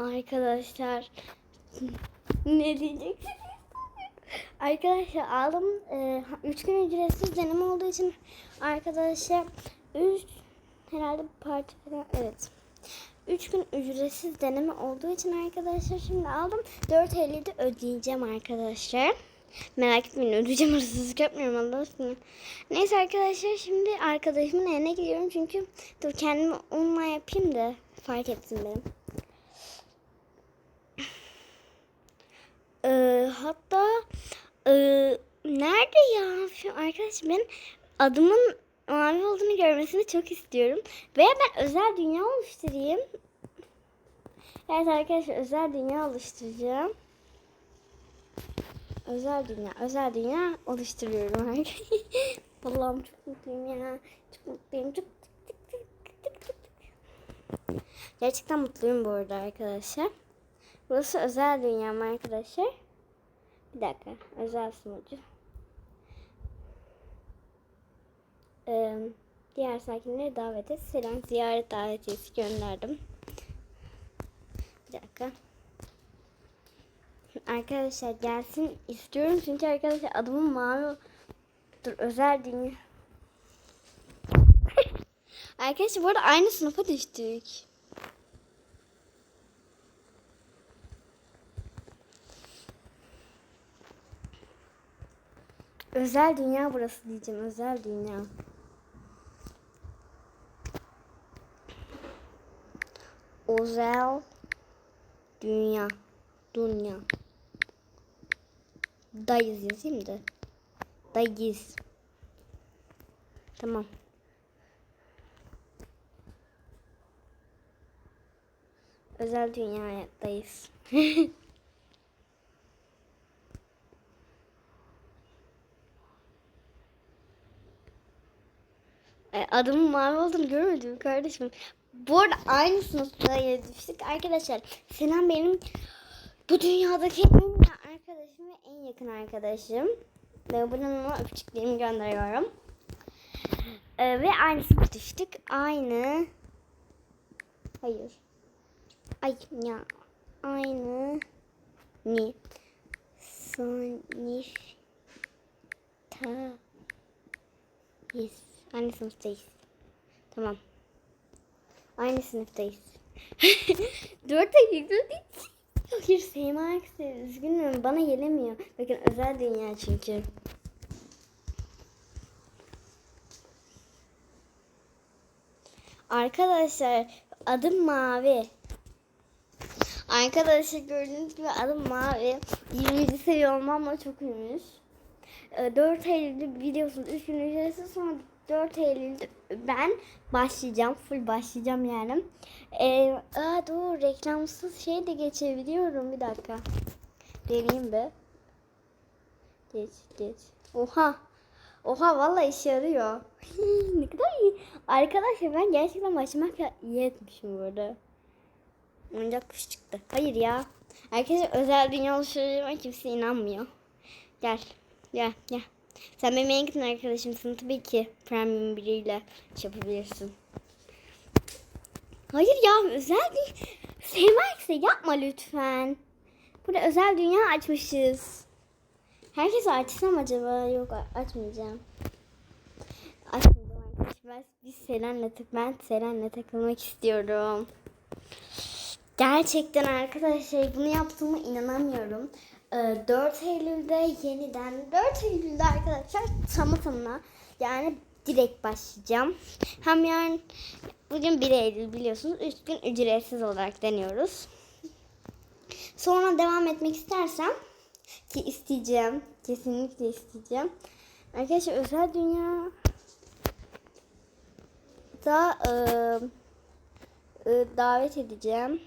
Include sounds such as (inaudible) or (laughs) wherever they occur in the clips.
Arkadaşlar ne diyeceksiniz? Arkadaşlar aldım. 3 gün ücretsiz deneme olduğu için arkadaşlar 3 herhalde parti falan evet. 3 gün ücretsiz deneme olduğu için arkadaşlar şimdi aldım. 4 Eylül'de ödeyeceğim arkadaşlar. Merak etmeyin ödeyeceğim hırsızlık yapmıyorum Allah aşkına. Neyse arkadaşlar şimdi arkadaşımın evine gidiyorum çünkü dur kendimi onunla yapayım da fark etsin benim. Ee, hatta e, nerede ya şu arkadaş ben adımın mavi olduğunu görmesini çok istiyorum. Veya ben özel dünya oluşturayım. Evet arkadaşlar özel dünya oluşturacağım. Özel dünya, özel dünya oluşturuyorum. (laughs) Allah'ım çok mutluyum ya. Çok mutluyum. Çok tık tık tık tık tık tık. Gerçekten mutluyum bu arada arkadaşlar. Burası özel dünyam arkadaşlar. Bir dakika. Özel sunucu. Ee, diğer sakinleri davet et. Selam ziyaret davetiyesi gönderdim. Bir dakika. Arkadaşlar gelsin istiyorum çünkü arkadaşlar adımın mavi dur özel dünya. (laughs) arkadaşlar bu arada aynı sınıfa düştük. Özel dünya burası diyeceğim. Özel dünya. Özel dünya. Dünya. Dayız yazayım da. Dayız. Tamam. Özel dünyadayız. (laughs) Adımın mavi olduğunu görmedim kardeşim. Bu arada aynı sınıfta düştük. Arkadaşlar Selam benim bu dünyadaki en iyi arkadaşım ve en yakın arkadaşım. Ve buradan ona öpücüklerimi gönderiyorum. E, ve aynı sınıfa düştük. Aynı. Hayır. Ay ya. Aynı. Ni. Sınıf. Ta. Yes. Aynı sınıftayız. Tamam. Aynı sınıftayız. (laughs) Dört değil. Hayır Seyma Akse üzgünüm bana gelemiyor. Bakın özel dünya çünkü. Arkadaşlar adım Mavi. Arkadaşlar gördüğünüz gibi adım Mavi. 20. seviye olmamla çok ünlüyüz. 4 Eylül'de biliyorsunuz 3 gün ücretsiz sonra 4 Eylül'de ben başlayacağım. Full başlayacağım yani. Ee, aa, dur reklamsız şey de geçebiliyorum. Bir dakika. Deneyeyim be. Geç geç. Oha. Oha vallahi işe yarıyor. (laughs) ne kadar iyi. Arkadaşlar ben gerçekten başlamak iyi etmişim burada. Oyuncak kuş çıktı. Hayır ya. Arkadaşlar özel dünya oluşturuyor kimse inanmıyor. Gel. Gel gel. Sen benim en yakın arkadaşımsın. Tabii ki premium biriyle şey yapabilirsin. Hayır ya özel değil. Sevmezse yapma lütfen. Burada özel dünya açmışız. Herkes açsam acaba? Yok açmayacağım. Açmayacağım arkadaşlar. Biz Selen'le tık ben Selen'le takılmak istiyorum. Gerçekten arkadaşlar bunu yaptığıma inanamıyorum. 4 Eylül'de yeniden 4 Eylül'de arkadaşlar tamı tamına yani direkt başlayacağım. Hem yani bugün 1 Eylül biliyorsunuz 3 gün ücretsiz olarak deniyoruz. Sonra devam etmek istersem ki isteyeceğim kesinlikle isteyeceğim. Arkadaşlar özel dünya da e, e, davet edeceğim.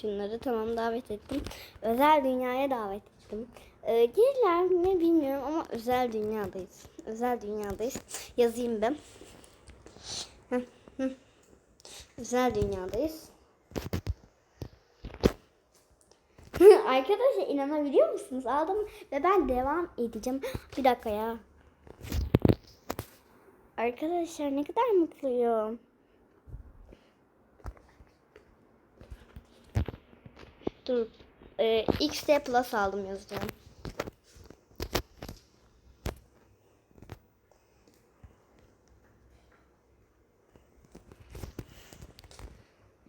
Şunları tamam davet ettim. Özel dünyaya davet ettim. Ee, gelirler mi bilmiyorum ama özel dünyadayız. Özel dünyadayız. Yazayım ben. Özel dünyadayız. (laughs) Arkadaşlar inanabiliyor musunuz? Aldım ve ben devam edeceğim. Bir dakika ya. Arkadaşlar ne kadar mutluyum. Dur. Ee, XD Plus aldım yazacağım.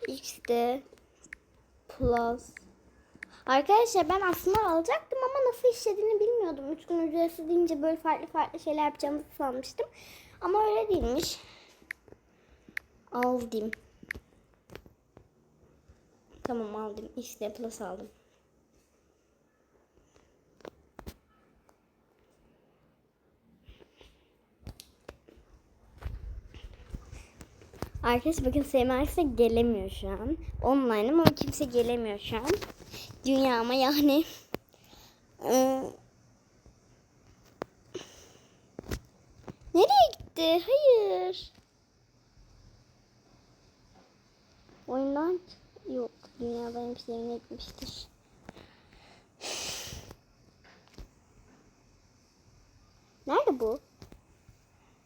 XD Plus. Arkadaşlar ben aslında alacaktım ama nasıl işlediğini bilmiyordum. 3 gün ücretsiz deyince böyle farklı farklı şeyler yapacağımızı sanmıştım. Ama öyle değilmiş. Aldım. Tamam aldım. XD Plus aldım. Arkadaşlar bakın Seyma gelemiyor şu an. Online ama kimse gelemiyor şu an. Dünyama yani. Ee, nereye gitti? Hayır. Oyundan yok. Dünyadan hepsine gitmiştir. Nerede bu?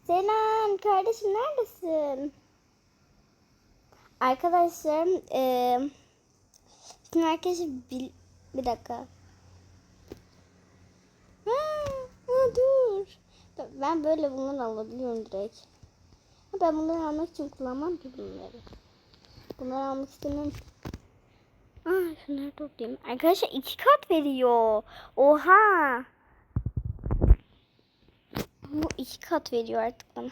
Selam kardeşim neredesin? Arkadaşlar eee şimdi arkadaşlar bil, bir dakika. Ha, ha, dur. Ben böyle bunları alabiliyorum direkt. Ben bunları almak için kullanmam ki bunları. Bunları almak istemiyorum. Aa, şunları toplayayım. Arkadaşlar iki kat veriyor. Oha. Bu iki kat veriyor artık bana.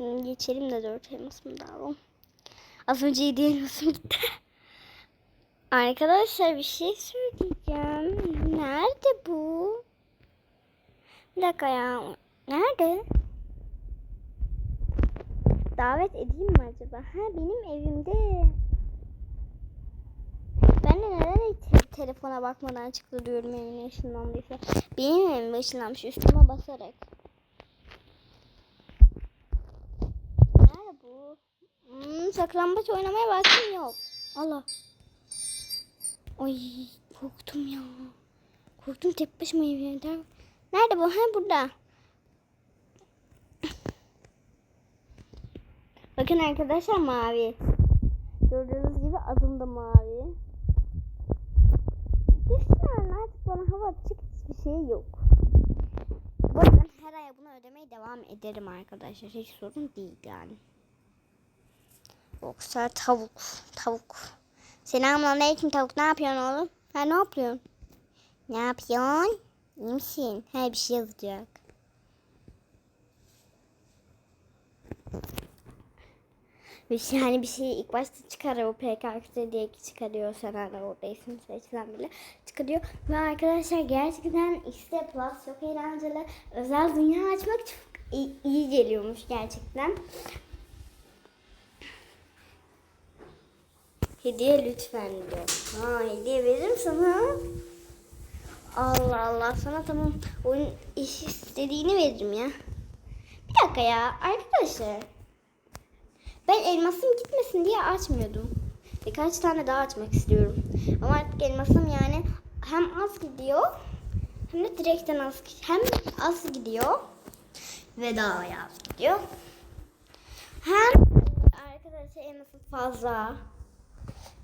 Şimdi geçelim de dört elmasımı da alalım. Az önce yedi elmasım gitti. (laughs) Arkadaşlar bir şey söyleyeceğim. Nerede bu? Bir dakika ya. Nerede? Davet edeyim mi acaba? Ha benim evimde. Ben de neden te- telefona bakmadan çıktı diyorum evine ışınlandıysa. Benim evime ışınlanmış üstüme basarak. Nerede bu? Hmm, saklambaç oynamaya vaktim yok. Allah. Ay korktum ya. Korktum tek başıma evde. Nerede bu? Ha burada. Bakın arkadaşlar mavi. Gördüğünüz gibi adım da mavi. Lütfen artık bana hava atacak hiçbir şey yok. Bu ben her ay bunu ödemeye devam ederim arkadaşlar. Hiç sorun değil yani. Yoksa tavuk. Tavuk. Selamünaleyküm tavuk. Ne yapıyorsun oğlum? Ha ne yapıyorsun? Ne yapıyorsun? İyi misin? Ha bir şey yazacak. Bir şey hani bir şey ilk başta çıkarıyor o PKK diye çıkarıyor sen hala orada isim seçilen bile çıkarıyor ve arkadaşlar gerçekten XD Plus çok eğlenceli özel dünya açmak çok iyi, iyi geliyormuş gerçekten hediye lütfen diyor ha hediye veririm sana Allah Allah sana tamam oyun iş istediğini veririm ya bir dakika ya arkadaşlar ben elmasım gitmesin diye açmıyordum. Birkaç tane daha açmak istiyorum. Ama artık elmasım yani hem az gidiyor hem de direkten az hem az gidiyor ve daha az gidiyor. Hem arkadaşlar elmasım fazla.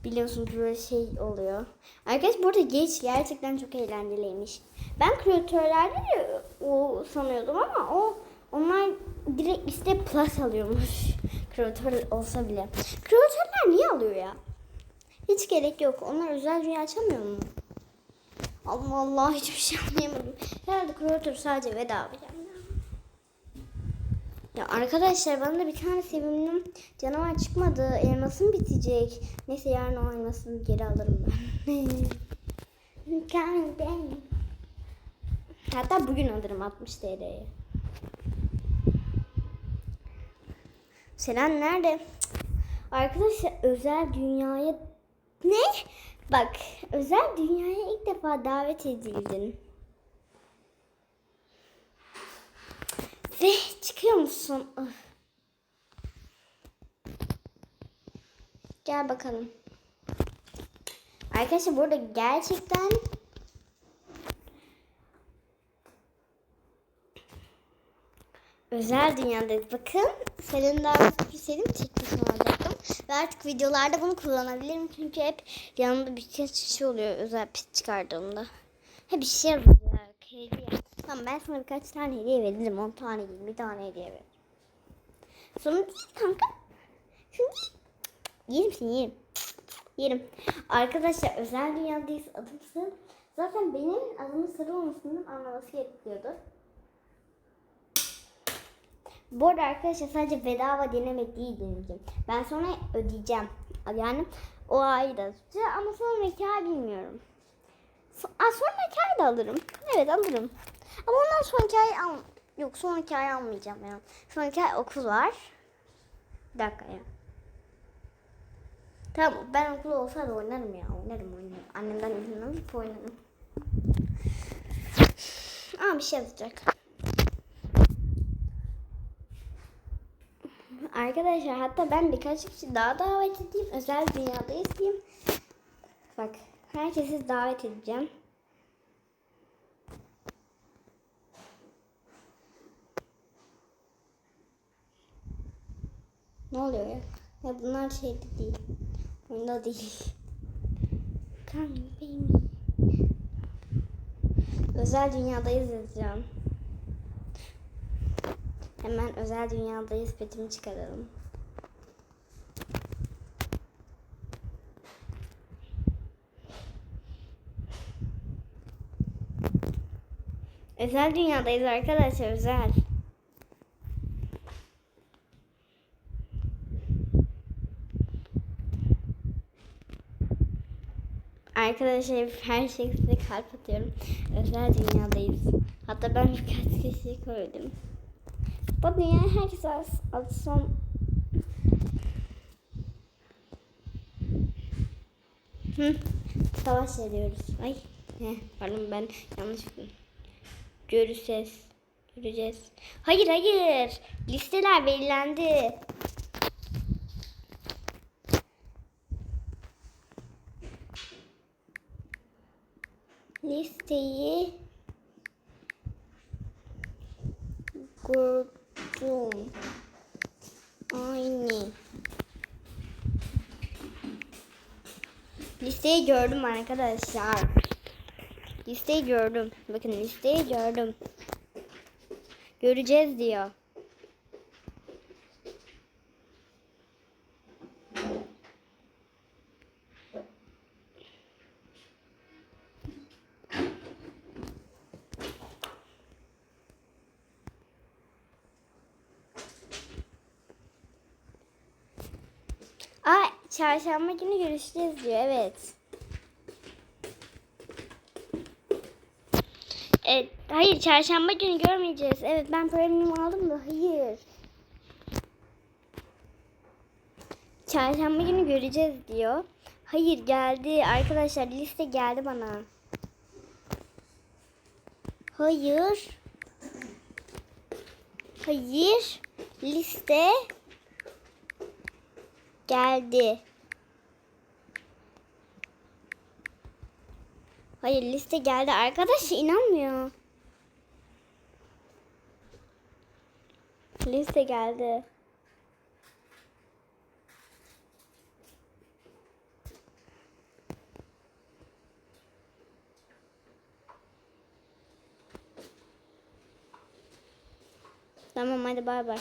Biliyorsunuz böyle şey oluyor. Arkadaşlar burada geç gerçekten çok eğlenceliymiş. Ben kreatörlerde de o sanıyordum ama o onlar direkt işte plus alıyormuş. (laughs) Kreatör olsa bile. Kreatörler niye alıyor ya? Hiç gerek yok. Onlar özel dünya açamıyor mu? Allah Allah hiçbir şey anlayamadım. Herhalde kreatör sadece bedava yani. Ya arkadaşlar bana da bir tane sevimli canavar çıkmadı. Elmasım bitecek. Neyse yarın o elmasını geri alırım ben. (laughs) Hatta bugün alırım 60 TL'ye. Selen nerede? Arkadaşlar özel dünyaya ne? Bak özel dünyaya ilk defa davet edildin. Ve çıkıyor musun? Gel bakalım. Arkadaşlar burada gerçekten özel dünyada bakın senin daha tek başına alacaktım. Ve artık videolarda bunu kullanabilirim. Çünkü hep yanımda bir şey oluyor özel pis çıkardığımda. Hep bir şey yazacak. Tamam ben sana birkaç tane hediye veririm. 10 tane değil. Bir tane hediye veririm. Sonra değil kanka. Değil. Yerim seni yerim. Yerim. Arkadaşlar özel dünyadayız adımsın. Zaten benim adımın sarı olmasının anlaması gerekiyordu. Bu arada arkadaşlar sadece bedava denemek değil deneyeceğim. Ben sonra ödeyeceğim. Yani o ayı da tutacağım ama sonraki ay bilmiyorum. So Aa, sonraki ay da alırım. Evet alırım. Ama ondan sonraki ay al Yok sonraki ay almayacağım ya. Sonraki ay okul var. Bir dakika ya. Tamam ben okul olsa da oynarım ya. Oynarım oynarım. Annemden izin alıp oynarım. Aa bir şey yazacak. Arkadaşlar hatta ben birkaç kişi daha davet edeyim. Özel dünyada isteyeyim. Bak herkesi davet edeceğim. Ne oluyor ya? Ya bunlar şeyde değil. Oyunda değil. Come baby. Özel dünyadayız yazacağım. Hemen özel dünyadayız petimi çıkaralım. Özel dünyadayız arkadaşlar özel. Arkadaşlar her size kalp atıyorum. Özel dünyadayız. Hatta ben birkaç kişi koydum. Bu dünya herkes son Hı, savaş ediyoruz. Ay, heh, pardon ben yanlış. Göreceğiz. Göreceğiz. Hayır hayır. Listeler belirlendi. Listeyi kurdum. Aynı. Listeyi gördüm arkadaşlar. Listeyi gördüm. Bakın listeyi gördüm. Göreceğiz diyor. Aa, çarşamba günü görüşeceğiz diyor. Evet. Evet, hayır çarşamba günü görmeyeceğiz. Evet ben premium aldım da hayır. Çarşamba günü göreceğiz diyor. Hayır geldi arkadaşlar liste geldi bana. Hayır. Hayır. Liste geldi. Hayır liste geldi. Arkadaş inanmıyor. Liste geldi. Tamam hadi bay bay.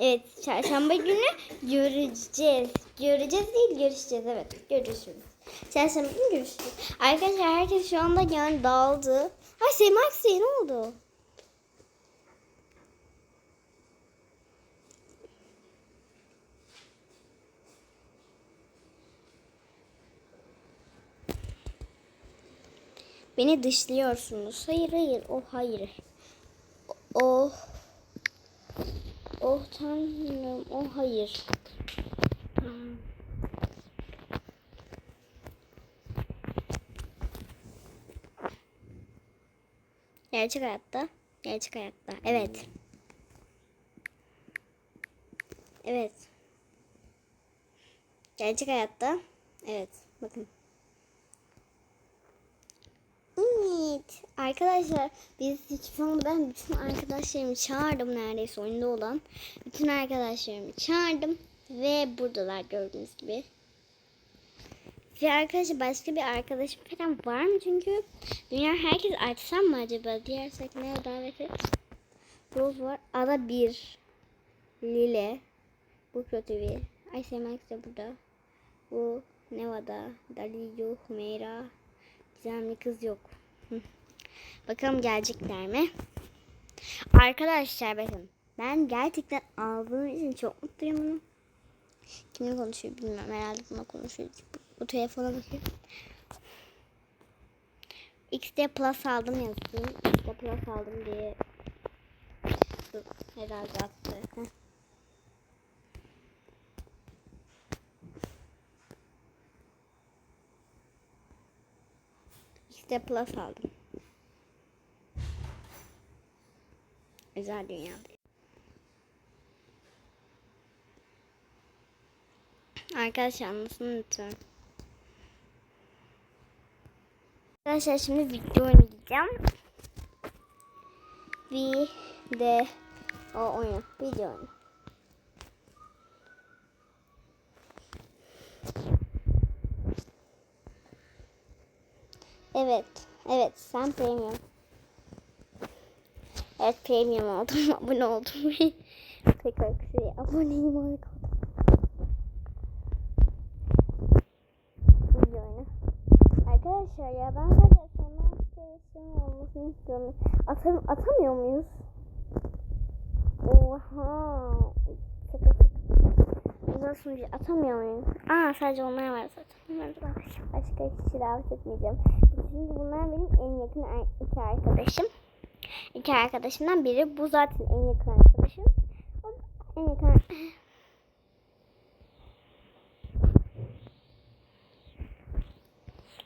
Evet çarşamba günü göreceğiz. Göreceğiz değil görüşeceğiz evet görüşürüz. Çarşamba günü görüşürüz. Arkadaşlar herkes şu anda yani dağıldı. Ay Sema Aksa'ya ne oldu? Beni dışlıyorsunuz. Hayır hayır o hayır. O Oh tanrım o hayır. Gerçek hayatta. Gerçek hayatta. Evet. Evet. Gerçek hayatta. Evet. Bakın. Arkadaşlar biz hiç ben bütün arkadaşlarımı çağırdım neredeyse oyunda olan. Bütün arkadaşlarımı çağırdım. Ve buradalar gördüğünüz gibi. Ve arkadaşlar başka bir arkadaşım falan var mı? Çünkü dünya herkes açsam mı acaba? Diğer sekmeye davet et. Rose var. Ada bir. Lile. Bu kötü bir. Ay Semax de burada. Bu Nevada. Dali yok. Hümeyra. Gizemli kız yok. Bakalım gelecekler mi? Arkadaşlar bakın. Ben gerçekten aldığım için çok mutluyum. Kimle konuşuyor bilmiyorum. Herhalde buna konuşuyor. Bu, bu telefona bakıyor. XD Plus aldım yazıyor. XD Plus aldım diye. Dur, herhalde attı. Heh. Plus aldım. Güzel dünyada. Arkadaşlar anlasın lütfen. Arkadaşlar şimdi video oynayacağım. Bir de o oyun. Video oyunu. Evet. Evet. Sen premium. Evet premium oldum. (laughs) Abone oldum. (laughs) Tekrar şuraya aboneyim arkadaşlar. Arkadaşlar ya ben sadece SMA istedim olmasını istiyorum. Atam atamıyor muyuz? Oha. Güzel sunucu atamıyor muyum? Aa sadece onlar var zaten. Başka kişi davet etmeyeceğim. Çünkü bunlar benim en yakın iki arkadaşım. İki arkadaşımdan biri. Bu zaten en yakın arkadaşım. O en yakın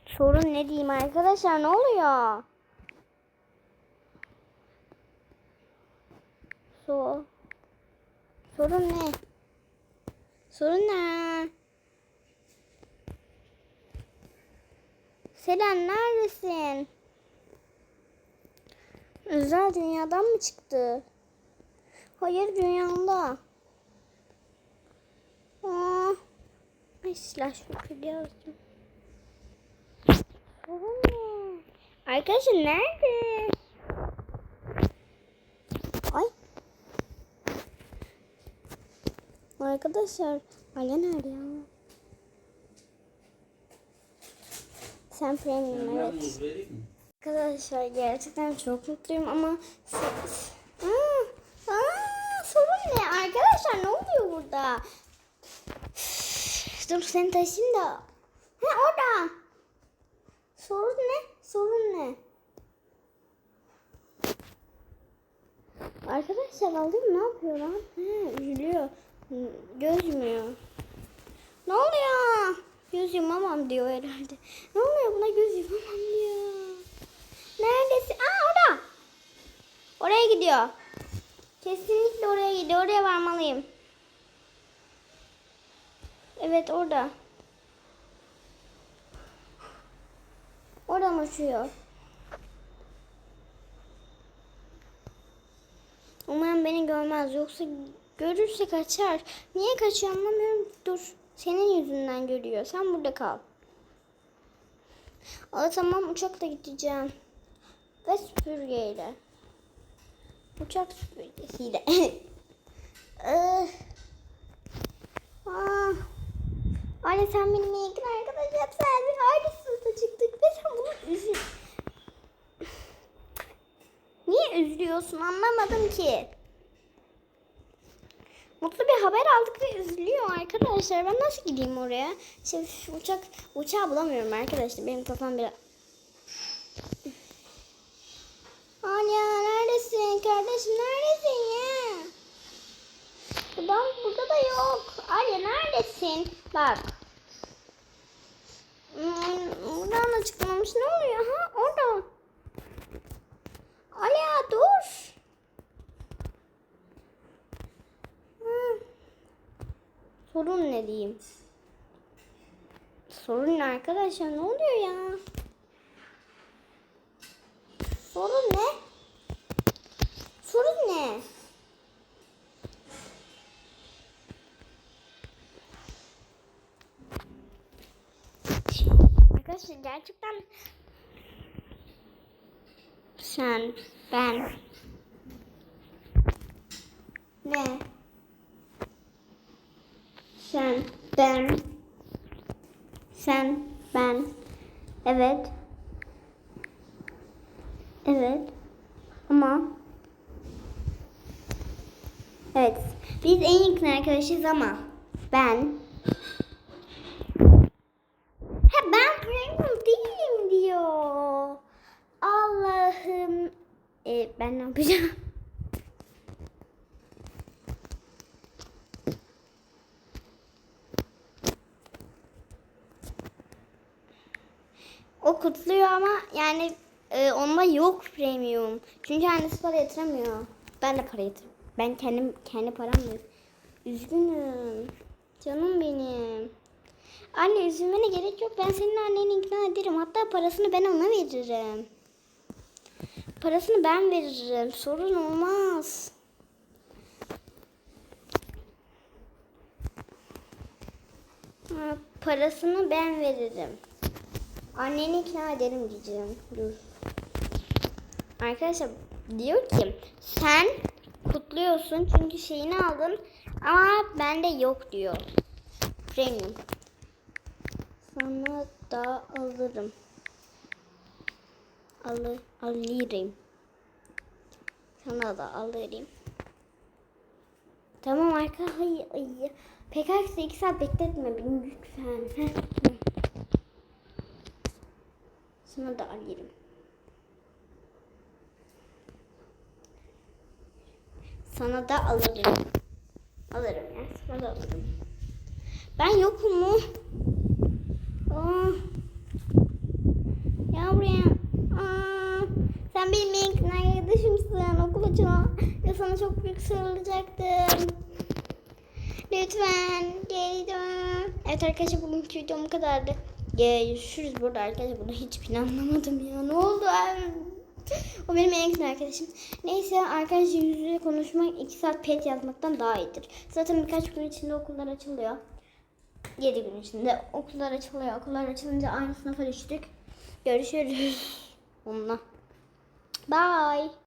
Sorun ne diyeyim arkadaşlar ne oluyor? So Sorun ne? Sorun ne? Selen neredesin? Özel dünyadan mı çıktı? Hayır dünyamda. Aa, ay şükür yazdım. Arkadaşlar nerede? Ay. Arkadaşlar Ala nerede ya? Sen premium evet. Arkadaşlar gerçekten çok mutluyum ama sorun ne arkadaşlar ne oluyor burada? Dur seni taşıyayım da. Ha orada. Sorun ne? Sorun ne? Arkadaşlar alayım ne yapıyor lan? He, üzülüyor. Hı, Göz yumuyor. Ne oluyor? Göz yumamam diyor herhalde. Ne oluyor buna göz yumamam diyor. Neredesin? Aa orada. Oraya gidiyor. Kesinlikle oraya gidiyor. Oraya varmalıyım. Evet orada. Oradan uçuyor. Umarım beni görmez. Yoksa görürse kaçar. Niye kaçıyor anlamıyorum. Dur. Senin yüzünden görüyor. Sen burada kal. Aa, tamam uçakla gideceğim. Ve süpürgeyle. Uçak süpürgesiyle. Ih. (laughs) Aa. Anne sen benim en yakın arkadaşım. Sen aynı sınıfta çıktık ve sen bunu üzül... Niye üzülüyorsun anlamadım ki. Mutlu bir haber aldık ve üzülüyor arkadaşlar. Ben nasıl gideyim oraya? Şu uçak uçağı bulamıyorum arkadaşlar. Benim kafam biraz Anya neredesin? Kardeşim neredesin ya? Buradan burada da yok. Alya neredesin? Bak. Hmm, Buradan da çıkmamış. Ne oluyor? Ha orada. Alya dur. Hı. Sorun ne diyeyim? Sorun ne arkadaşlar? Ne oluyor ya? Sorun ne? Sorun ne? Arkadaşlar gerçekten sen, ben ne? Sen, ben sen, ben evet evet ama Evet. Biz en yakın arkadaşız ama ben Ha ben premium değilim diyor. Allah'ım. E, ben ne yapacağım? O kutluyor ama yani e, onda yok premium. Çünkü annesi para yatıramıyor. Ben de para yatırım. Ben kendim kendi paramla. Üzgünüm. Canım benim. Anne üzülmene gerek yok. Ben senin anneni ikna ederim. Hatta parasını ben ona veririm. Parasını ben veririm. Sorun olmaz. Parasını ben veririm. Anneni ikna ederim diyeceğim. Dur. Arkadaşlar diyor ki sen kutluyorsun çünkü şeyini aldın ama bende yok diyor. Premium. Sana da alırım. Alır, alırım. Sana da alırım. Tamam arkadaşlar. Hayır, hayır. PKX'de iki saat bekletme beni lütfen. Sana da alırım. Sana da alırım. Alırım ya. Sana da alırım. Ben yokum mu? Aa. Ya buraya. Aa. Sen benim en yakın arkadaşımsın. Okul açına. Ya sana çok büyük sarılacaktım. Lütfen geri dön. Evet arkadaşlar bugünkü videom bu kadardı. Görüşürüz burada arkadaşlar. Bunu hiç planlamadım ya. Ne oldu? O benim en yakın arkadaşım. Neyse arkadaşlar yüz yüze konuşmak 2 saat pet yazmaktan daha iyidir. Zaten birkaç gün içinde okullar açılıyor. 7 gün içinde okullar açılıyor. Okullar açılınca aynı sınıfa düştük. Görüşürüz. (laughs) Onunla. Bye.